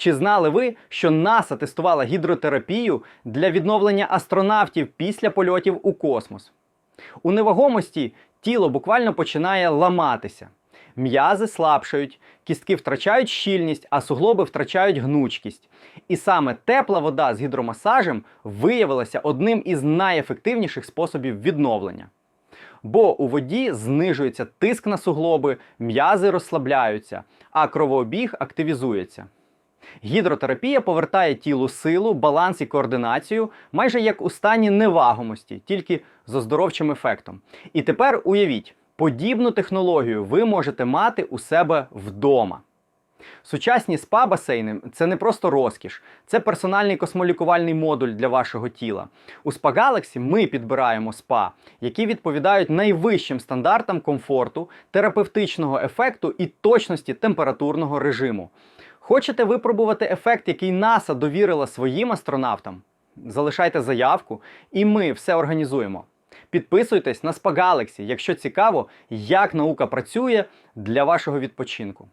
Чи знали ви, що НАСА тестувала гідротерапію для відновлення астронавтів після польотів у космос? У невагомості тіло буквально починає ламатися. М'язи слабшають, кістки втрачають щільність, а суглоби втрачають гнучкість. І саме тепла вода з гідромасажем виявилася одним із найефективніших способів відновлення. Бо у воді знижується тиск на суглоби, м'язи розслабляються, а кровообіг активізується. Гідротерапія повертає тілу силу, баланс і координацію, майже як у стані невагомості, тільки з оздоровчим ефектом. І тепер уявіть, подібну технологію ви можете мати у себе вдома. Сучасні спа-басейни це не просто розкіш, це персональний космолікувальний модуль для вашого тіла. У Spa Galaxy ми підбираємо спа, які відповідають найвищим стандартам комфорту, терапевтичного ефекту і точності температурного режиму. Хочете випробувати ефект, який НАСА довірила своїм астронавтам? Залишайте заявку, і ми все організуємо. Підписуйтесь на Спагалексі, якщо цікаво, як наука працює для вашого відпочинку.